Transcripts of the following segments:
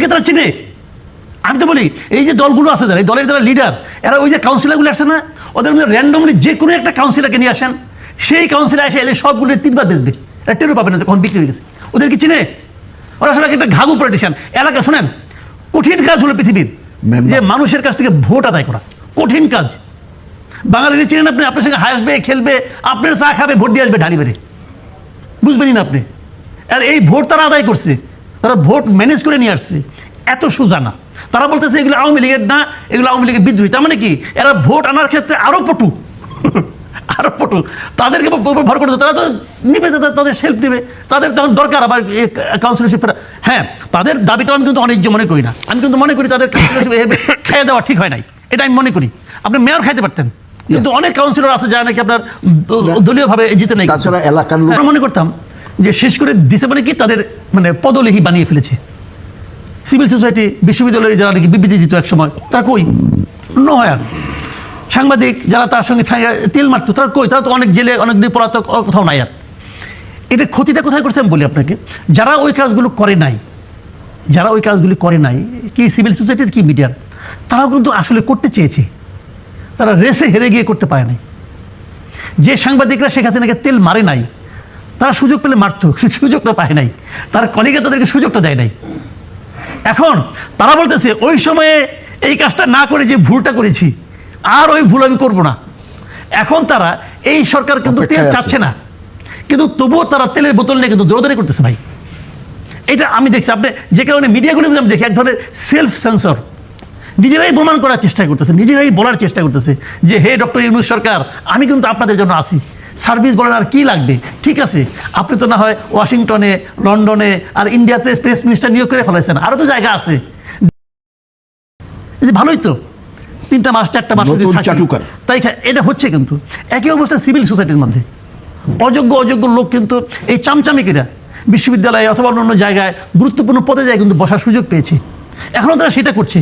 ওদেরকে তারা চিনে? আমি তো বলি এই যে দলগুলো আছে যারা এই দলের যারা লিডার এরা ওই যে কাউন্সিলরগুলো আসে না? ওদের মধ্যে র্যান্ডমলি যে কোনো একটা কাউন্সিলরকে নিয়ে আসেন সেই কাউন্সিলর এসে এদের সবগুলো তিনবার বেচবে। এরা টেরও পাবে না যে কখন বিক্রি হয়ে গেছে। ওদের কি চিনে? ওরা আসলে একটা ঘাগু পলিটিশিয়ান এলাকা শোনেন কঠিন কাজ হলো পৃথিবীর। যে মানুষের কাছ থেকে ভোট আদায় করা কঠিন কাজ। বাঙালিদের চিনেন আপনি? আপনার সঙ্গে হাসবে খেলবে আপনার চা খাবে ভোট দিয়ে আসবে ঢালি বেড়ে বুঝবেনই না আপনি। আর এই ভোট তারা আদায় করছে। তারা ভোট ম্যানেজ করে নিয়ে আসছে। এত সোজা না তারা বলতেছে এগুলো আওয়ামী লীগের না এগুলো আওয়ামী লীগের বিদ্রোহী। তার মানে কি? এরা ভোট আনার ক্ষেত্রে আরও পটু। আরও পটু। তাদেরকে ভর করতে তারা তো নিবে তাদের- সেলফ নেবে। তাদের তখন দরকার আবার কাউন্সিলরশিপ হ্যাঁ তাদের দাবিটা আমি কিন্তু অনেক মনে করি না। আমি কিন্তু মনে করি তাদের কাউন্সিলরশিপ খেয়ে দেওয়া ঠিক হয় নাই। এটা আমি মনে করি। আপনি মেয়র খাইতে পারতেন। কিন্তু অনেক কাউন্সিলর আছে যারা নাকি আপনার দলীয়ভাবে জিতে নেই। তাছাড়া এলাকার লোক মনে করতাম যে শেষ করে দিছে মানে কি? তাদের মানে পদলেহি বানিয়ে ফেলেছে। সিভিল সোসাইটি, বিশ্ববিদ্যালয়ে যারা নাকি বিবৃতি দিত এক সময় তারা কই? নয় সাংবাদিক যারা তার সঙ্গে তেল মারতো, তারা কই? তারা তো অনেক জেলে অনেক দিন পলাতক কোথাও নাই আর। এটা ক্ষতিটা কোথায় করছে আমি বলি আপনাকে? যারা ওই কাজগুলো করে নাই, যারা ওই কাজগুলি করে নাই, কি সিভিল সোসাইটির কি মিডিয়ার? তারাও কিন্তু আসলে করতে চেয়েছে। তারা রেসে হেরে গিয়ে করতে পারে নাই। যে সাংবাদিকরা শেখ হাসিনাকে তেল মারে নাই তারা সুযোগ পেলে মারতো সু- সুযোগটা পায় নাই। তার কলিগা তাদেরকে সুযোগটা দেয় নাই। এখন তারা বলতেছে ওই সময়ে এই কাজটা না করে যে ভুলটা করেছি আর ওই ভুল আমি করব না। এখন তারা এই সরকার কিন্তু তেল চাচ্ছে না। কিন্তু তবুও তারা তেলের বোতল নিয়ে কিন্তু দৌড়াদৌড়ি করতেছে ভাই। এটা আমি দেখছি আপনি যে কারণে মিডিয়াগুলো আমি দেখি এক ধরনের সেলফ সেন্সর নিজেরাই প্রমাণ করার চেষ্টা করতেছে নিজেরাই বলার চেষ্টা করতেছে যে হে ডক্টর ইউনুস সরকার আমি কিন্তু আপনাদের জন্য আসি সার্ভিস বলেন আর কি লাগবে? ঠিক আছে আপনি তো না হয় ওয়াশিংটনে লন্ডনে আর ইন্ডিয়াতে প্রেস মিনিস্টার নিয়োগ করে ফেলাইছেন। আরও তো জায়গা আছে। যে ভালোই তো তিনটা মাস চারটা মাস। তাই এটা হচ্ছে কিন্তু একই অবস্থা সিভিল সোসাইটির মধ্যে। অযোগ্য অযোগ্য লোক কিন্তু এই চামচামিকিরা বিশ্ববিদ্যালয়ে অথবা অন্য জায়গায় গুরুত্বপূর্ণ পদে যায় কিন্তু বসার সুযোগ পেয়েছে। এখনও তারা সেটা করছে।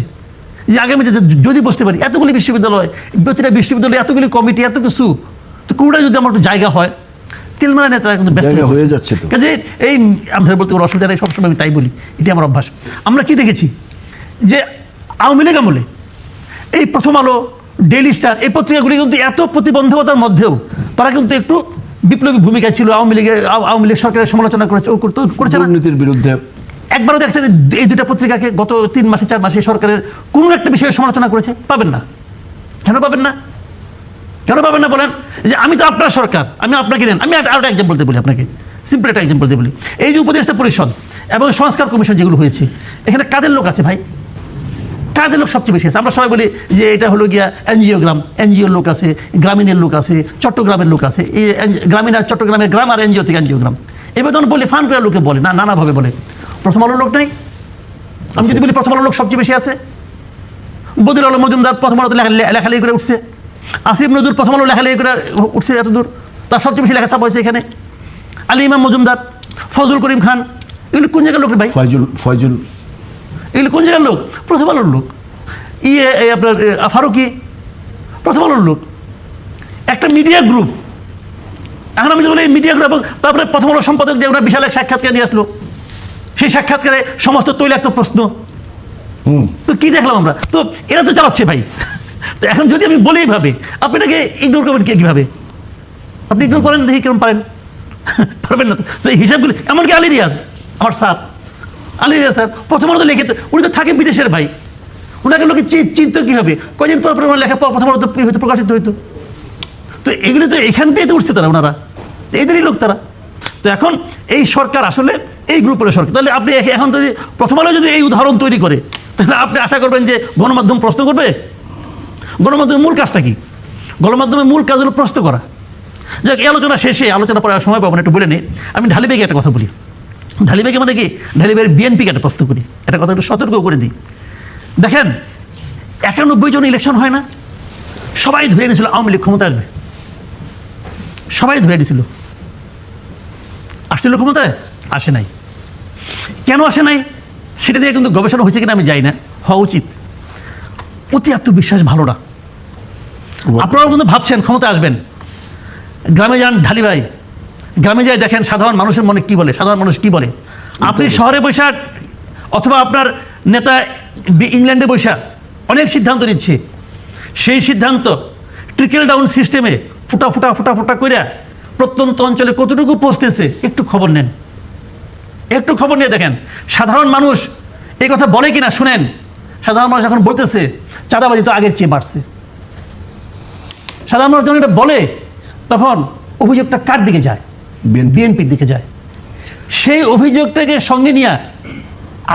যে আগামীতে যদি বসতে পারি এতগুলি বিশ্ববিদ্যালয় প্রতিটা বিশ্ববিদ্যালয় এতগুলি কমিটি এত কিছু তো কোনটা যদি আমার একটু জায়গা হয় তেলমারা নেতারা কিন্তু ব্যস্ত হয়ে যাচ্ছে। কাজে এই আমাদের বলতে কোনো অসুবিধা নেই সবসময় আমি তাই বলি এটি আমার অভ্যাস। আমরা কি দেখেছি? যে আওয়ামী লীগ আমলে এই প্রথম আলো ডেইলি স্টার এই পত্রিকাগুলি কিন্তু এত প্রতিবন্ধকতার মধ্যেও তারা কিন্তু একটু বিপ্লবী ভূমিকা ছিল আওয়ামী লীগের আওয়ামী লীগ সরকারের সমালোচনা করেছে ও করতে করেছে না? দুর্নীতির বিরুদ্ধে। একবারও দেখছেন এই দুটা পত্রিকাকে গত তিন মাসে চার মাসে সরকারের কোনো একটা বিষয়ে সমালোচনা করেছে? পাবেন না। কেন পাবেন না? কেন পাবেন না বলেন? যে আমি তো আপনার সরকার, আমি আপনাকে নেন আমি আরও একটা এক্সাম্পল বলি আপনাকে। সিম্পল একটা এক্সাম্পল বলি। এই যে উপদেষ্টা পরিষদ এবং সংস্কার কমিশন যেগুলো হয়েছে, এখানে কাদের লোক আছে ভাই? কাজের লোক সবচেয়ে বেশি আছে? আমরা সবাই বলি যে এটা হলো গিয়া এনজিও গ্রাম। এনজিওর লোক আছে, গ্রামীণের লোক আছে, চট্টগ্রামের লোক আছে। এই গ্রামীণ আর চট্টগ্রামের গ্রাম আর এনজিও থেকে এনজিও গ্রাম। এবার তখন বলি ফান করে লোকে বলে, না, নানাভাবে বলে। প্রথম আলোর লোক নাই? আমি যদি বলি প্রথম আলোর লোক সবচেয়ে বেশি আছে? বদির আলম মজুমদার প্রথম আলোতে লেখালেখি করে উঠছে। আসিফ নজরুল প্রথম আলো লেখালেখি করে উঠছে এত দূর তার সবচেয়ে বেশি লেখা ছাপা হয়েছে এখানে। আলী ইমাম মজুমদার ফজল করিম খান এগুলি কোন জায়গার লোক ভাই? ফয়জুল ফয়জুল। এগুলো কোন জায়গার লোক? প্রথম আলোর লোক। ইয়ে আপনার ফারুকি প্রথম আলোর লোক। একটা মিডিয়া গ্রুপ এখন আমি যে বলি মিডিয়া গ্রুপ তারপরে প্রথম আলো সম্পাদক যে ওরা বিশাল এক সাক্ষাৎকার নিয়ে আসলো। সেই সাক্ষাৎকারে সমস্ত তৈলাক্ত প্রশ্ন। তো কি দেখলাম আমরা? তো এরা তো চালাচ্ছে ভাই। তো এখন যদি আমি বলি এইভাবে আপনি এটাকে ইগনোর করবেন কে কীভাবে? আপনি ইগনোর করেন, দেখি কেমন পারেন। পারবেন না তো। তো এই হিসাবগুলি, এমনকি আলী রিয়াজ, আমার স্যার, আলী রিয়াজ স্যার, প্রথমত লিখে তো- উনি তো থাকেন বিদেশের ভাই। ওনাকে লোকে চিনত কী হবে কদিন পর পর ওনার লেখা প- প্রথমত কি হয়তো প্রকাশিত হইতো। তো এগুলি তো এখান থেকে তো উঠছে তারা, ওনারা। তো এদেরই লোক তারা। তো এখন এই সরকার আসলে এই গ্রুপের সরকার। তাহলে আপনি এখ- এখন যদি প্রথম আলো যদি এই উদাহরণ তৈরি করে, তাহলে আপনি আশা করবেন যে গণমাধ্যম প্রশ্ন করবে? গণমাধ্যমের মূল কাজটা কি? গণমাধ্যমের মূল কাজ হলো প্রশ্ন করা। যাক, এই আলোচনা শেষে, আলোচনা করার সময় পাবো একটু বলে নিই আমি ঢালিবেগে একটা কথা বলি। ঢালিবেগে মানে কি? ঢালিবেগের বিএনপিকে একটা প্রশ্ন করি। একটা কথা একটু সতর্ক করে দিই। দেখেন, একানব্বই জন ইলেকশন হয় না? সবাই ধরে নিয়েছিল আওয়ামী লীগ ক্ষমতা আসবে। সবাই ধরে নিয়েছিল আসছিল ক্ষমতায়? আসে নাই। কেন আসে নাই? সেটা নিয়ে কিন্তু গবেষণা হয়েছে কিনা আমি জানি না। হওয়া উচিত। অতি আত্মবিশ্বাস ভালো না। আপনারাও কিন্তু ভাবছেন ক্ষমতা আসবেন। গ্রামে যান ঢালি ভাই। গ্রামে যাই দেখেন সাধারণ মানুষের মনে কি বলে সাধারণ মানুষ কি বলে? আপনি শহরে বৈশাখ অথবা আপনার নেতা ইংল্যান্ডে বৈশা অনেক সিদ্ধান্ত নিচ্ছে। সেই সিদ্ধান্ত ট্রিকেল ডাউন সিস্টেমে ফুটা ফুটা ফুটা ফুটা করে প্রত্যন্ত অঞ্চলে কতটুকু পৌঁছতেছে একটু খবর নেন। একটু খবর নিয়ে দেখেন সাধারণ মানুষ এই কথা বলে কিনা শুনেন। সাধারণ মানুষ এখন বলতেছে চাঁদাবাজি তো আগের চেয়ে বাড়ছে। সাধারণ মানুষ যখন এটা বলে তখন অভিযোগটা কার দিকে যায়? বিএনপির দিকে যায়। সেই অভিযোগটাকে সঙ্গে নিয়ে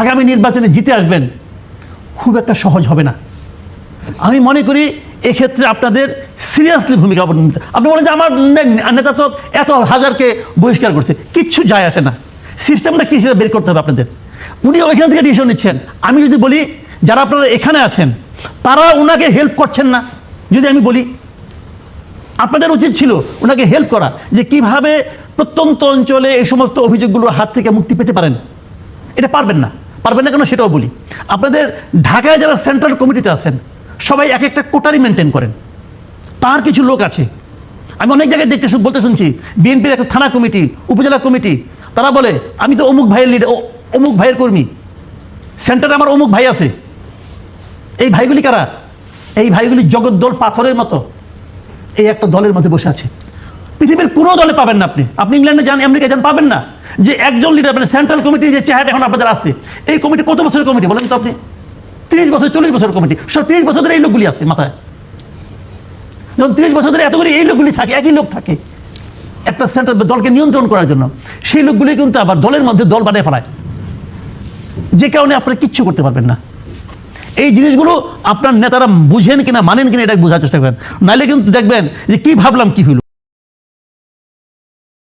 আগামী নির্বাচনে জিতে আসবেন খুব একটা সহজ হবে না। আমি মনে করি এক্ষেত্রে আপনাদের সিরিয়াসলি ভূমিকা আপনি বলেন যে আমার নেতা তো এত হাজারকে বহিষ্কার করছে কিচ্ছু যায় আসে না। সিস্টেমটা কী সেটা বের করতে হবে আপনাদের। উনি ওইখান থেকে ডিসিশন নিচ্ছেন। আমি যদি বলি যারা আপনারা এখানে আছেন তারা ওনাকে হেল্প করছেন না। যদি আমি বলি আপনাদের উচিত ছিল ওনাকে হেল্প করা যে কীভাবে প্রত্যন্ত অঞ্চলে এই সমস্ত অভিযোগগুলোর হাত থেকে মুক্তি পেতে পারেন। এটা পারবেন না। পারবেন না কেন সেটাও বলি। আপনাদের ঢাকায় যারা সেন্ট্রাল কমিটিতে আছেন, সবাই এক একটা কোটারি মেনটেন করেন। তার কিছু লোক আছে। আমি অনেক জায়গায় দেখতে বলতে শুনছি বিএনপির একটা থানা কমিটি উপজেলা কমিটি তারা বলে, আমি তো অমুক ভাইয়ের লিডার অমুক ভাইয়ের কর্মী। সেন্টারে আমার অমুক ভাই আছে। এই ভাইগুলি কারা? এই ভাইগুলি জগদ্দল পাথরের মতো। এই একটা দলের মধ্যে বসে আছে। পৃথিবীর কোনো দলে পাবেন না আপনি। আপনি ইংল্যান্ডে যান আমেরিকা যান, পাবেন না। যে একজন লিডার মানে সেন্ট্রাল কমিটি যে চেহারা এখন আপনাদের আছে, এই কমিটি কত বছরের কমিটি বলেন তো আপনি? তিরিশ বছর, চল্লিশ বছরের কমিটি সব তিরিশ বছর ধরে এই লোকগুলি আছে মাথায়। যখন তিরিশ বছর ধরে এতগুলি এই লোকগুলি থাকে, একই লোক থাকে, একটা সেন্ট্রাল দলকে নিয়ন্ত্রণ করার জন্য, সেই লোকগুলি কিন্তু আবার দলের মধ্যে দল বানিয়ে ফেলায়। যে কারণে আপনারা কিচ্ছু করতে পারবেন না। এই জিনিসগুলো আপনার নেতারা বুঝেন কিনা, মানেন কিনা এটা বোঝার চেষ্টা করেন। নাহলে কিন্তু দেখবেন যে কি ভাবলাম, কি হইল।